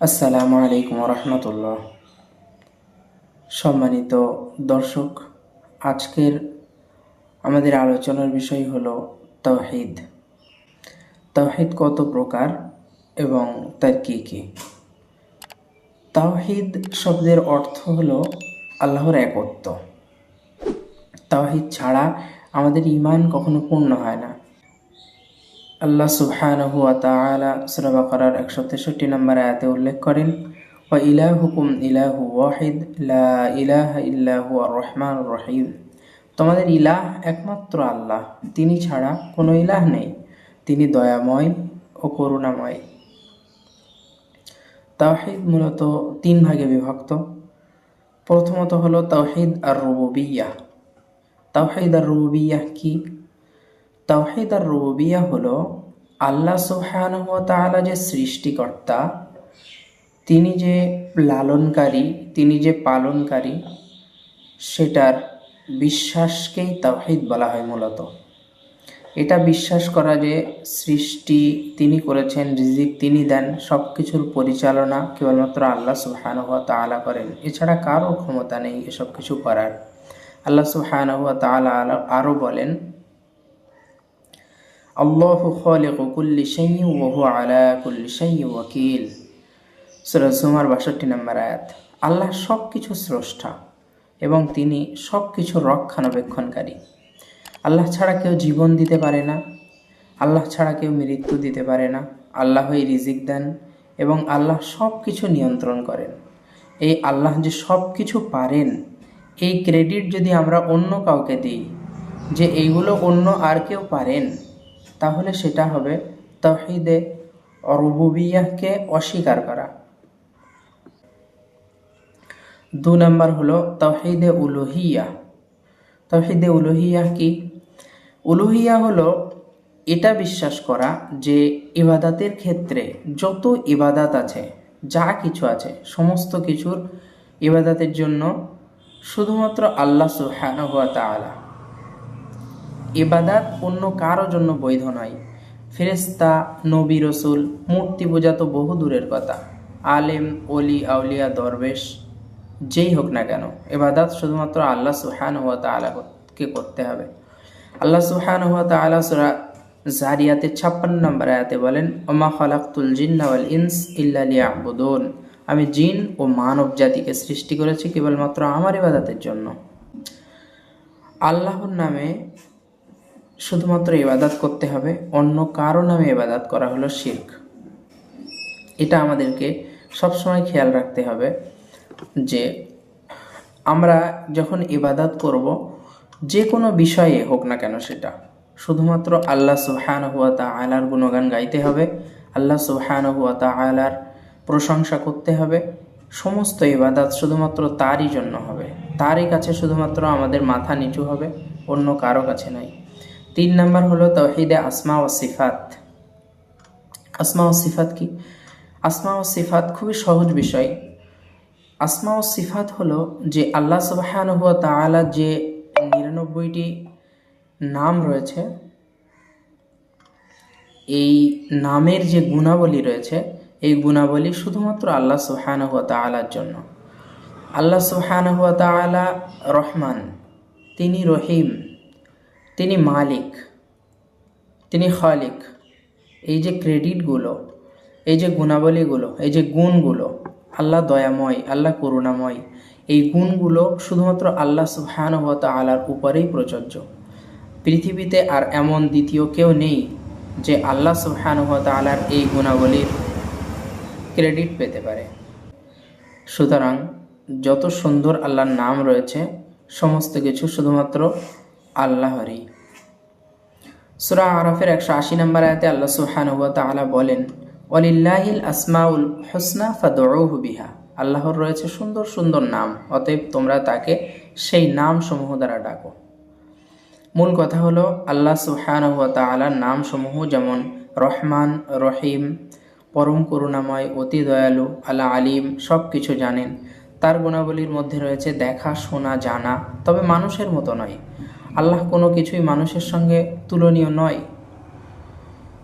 আসসালামু আলাইকুম রহমতুল্লাহ সম্মানিত দর্শক, আজকের আমাদের আলোচনার বিষয় হলো তৌহিদ তৌহিদ কত প্রকার এবং তার কী কী? তাওহিদ শব্দের অর্থ হলো আল্লাহর একত্ব। তাওহিদ ছাড়া আমাদের ইমান কখনো পূর্ণ হয় না। আল্লাহ সুবহানাহু ওয়া তাআলা সূরা বাকারার 163 নম্বর আয়াতে উল্লেখ করেন, ওয়া ইলাহুকুম ইলাহু ওয়াহিদ ইলাহা ইল্লা হুয়া রহিম। তোমাদের ইলাহ একমাত্র আল্লাহ, তিনি ছাড়া কোনো ইলাহ নেই, তিনি দয়াময় ও করুণাময়। তাওহিদ মূলত তিন ভাগে বিভক্ত। প্রথমত হলো তাওহিদ আর রুবুবিয়াহ তাওহিদ আর রুবুবিয়াহ কি? তাওহিদ আর রুবিয়া হল আল্লাহ তাআলা যে সৃষ্টিকর্তা, তিনি যে লালনকারী, তিনি যে পালনকারী, সেটার বিশ্বাসকেই তাওহিদ বলা হয় মূলত। এটা বিশ্বাস করা যে সৃষ্টি তিনি করেছেন, রিজিক তিনি দেন সব কিছুর পরিচালনা কেবলমাত্র আল্লাহ সুবহানাহু ওয়া তাআলা করেন। এছাড়া কারও ক্ষমতা নেই এসব কিছু করার। আল্লাহ সুবহানাহু ওয়া তাআলা আরও বলেন আল্লাহ আলা কুল্লি 62 নম্বর আয়াত, আল্লাহ সব কিছু স্রষ্টা এবং তিনি সব কিছু রক্ষণাবেক্ষণকারী। আল্লাহ ছাড়া কেউ জীবন দিতে পারে না, আল্লাহ ছাড়া কেউ মৃত্যু দিতে পারে না, আল্লাহই রিজিক দেন এবং আল্লাহ সব কিছু নিয়ন্ত্রণ করেন। এই আল্লাহ যে সব কিছু পারেন, এই ক্রেডিট যদি আমরা অন্য কাউকে দিই, যে এইগুলো অন্য আর কেউ পারেন তাহলে সেটা হবে তহিদে অরুবুবিয়াহকে অস্বীকার করা। দু নম্বর হলো তহিদে উলুহিয়া। তহিদে উলুহিয়া কি? উলুহিয়া হলো এটা বিশ্বাস করা যে ইবাদাতের ক্ষেত্রে যত ইবাদাত আছে, যা কিছু আছে, সমস্ত কিছুর ইবাদাতের জন্য শুধুমাত্র আল্লাহ সুবহানাহু ওয়া তাআলা ইবাদাত অন্য কারও জন্য বৈধ নয়। ফেরেস্তা নবী, রসুল, মূর্তি পূজা তো বহু দূরের কথা। আলেম অলি আউলিয়া, দরবেশ, যেই হোক না কেন এবাদাত শুধুমাত্র আল্লাহ সুহান হুয়া তালাকে করতে হবে। আল্লাহ সুহান হুয়া তালা সুরা জারিয়াতে ছাপ্পান্ন নম্বর আয়াতে বলেন, ওমা খালাকুল জিন্নাওয়াল ইনস ইল্লালিয়া আবুদন আমি জিন ও মানব জাতিকে সৃষ্টি করেছি কেবলমাত্র আমার ইবাদাতের জন্য। আল্লাহর নামে শুধুমাত্র ইবাদাত করতে হবে, অন্য কারও নামে ইবাদাত করা হলো শির্ক। এটা আমাদেরকে সবসময় খেয়াল রাখতে হবে যে আমরা যখন ইবাদাত করব, যে কোনো বিষয়ে হোক না কেন সেটা। শুধুমাত্র আল্লাহ সুহান হুয়া তা গুণগান গাইতে হবে, আল্লাহ সুহান হুয়া তা প্রশংসা করতে হবে, সমস্ত ইবাদাত শুধুমাত্র তারই জন্য হবে। তারই কাছে শুধুমাত্র আমাদের মাথা নিচু হবে, অন্য কারও কাছে নয় তিন নম্বর হলো তহিদে আসমা ও সিফাত। আসমা ও সিফাত কি? আসমা ও সিফাত খুবই সহজ বিষয়। আসমা ও সিফাত হলো যে আল্লাহ সুবাহান হুয়া তালা যে নিরানব্বইটি নাম রয়েছে, এই নামের যে গুণাবলী রয়েছে, এই গুণাবলী শুধুমাত্র আল্লাহ সুহান হুয়া তালার জন্য। আল্লাহ সুহান হুয়া তালা রহমান, তিনি রহিম। তিনি মালিক, তিনি খালিক। এই যে ক্রেডিটগুলো এই যে গুণাবলীগুলো এই যে গুণগুলো আল্লাহ দয়াময়, আল্লাহ করুণাময়, এই গুণগুলো শুধুমাত্র আল্লাহ সুবহানহত আলার উপরেই প্রযোজ্য। পৃথিবীতে আর এমন দ্বিতীয় কেউ নেই যে আল্লাহ সুবহানহত আলার এই গুণাবলীর ক্রেডিট পেতে পারে। সুতরাং যত সুন্দর আল্লাহর নাম রয়েছে, সমস্ত কিছু শুধুমাত্র আল্লাহরই। সুরা আরফের একশো আশি নম্বর আয়তে আল্লাহ সুহান তালা বলেন অলিল্লাহিল আসমাউল হোসনা ফাদৌহু বিহা। আল্লাহর রয়েছে সুন্দর সুন্দর নাম, অতএব তোমরা তাকে সেই নাম সমূহ দ্বারা ডাকো। মূল কথা হলো, আল্লাহ সুহান তালার নাম সমূহ যেমন রহমান, রহিম, পরম করুণাময়, অতি দয়ালু আল্লাহ আলিম সব কিছু জানেন। তার গুণাবলীর মধ্যে রয়েছে দেখা, শোনা, জানা, তবে মানুষের মতো নয়। আল্লাহ কোনো কিছুই মানুষের সঙ্গে তুলনীয় নয়।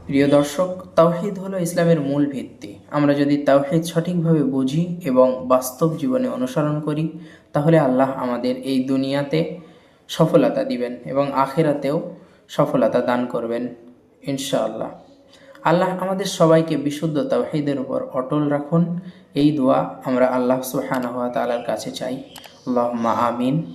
প্রিয় দর্শক, তাওহিদ হলো ইসলামের মূল ভিত্তি। আমরা যদি তাওহিদ সঠিকভাবে বুঝি এবং বাস্তব জীবনে অনুসরণ করি, তাহলে আল্লাহ আমাদের এই দুনিয়াতে সফলতা দিবেন এবং আখেরাতেও সফলতা দান করবেন, ইনশাআল্লাহ। আল্লাহ আমাদের সবাইকে বিশুদ্ধ তাওহিদের উপর অটল রাখুন। এই দোয়া আমরা আল্লাহ ওয়া তাআলার কাছে চাই। আল্লাহুম্মা আমিন।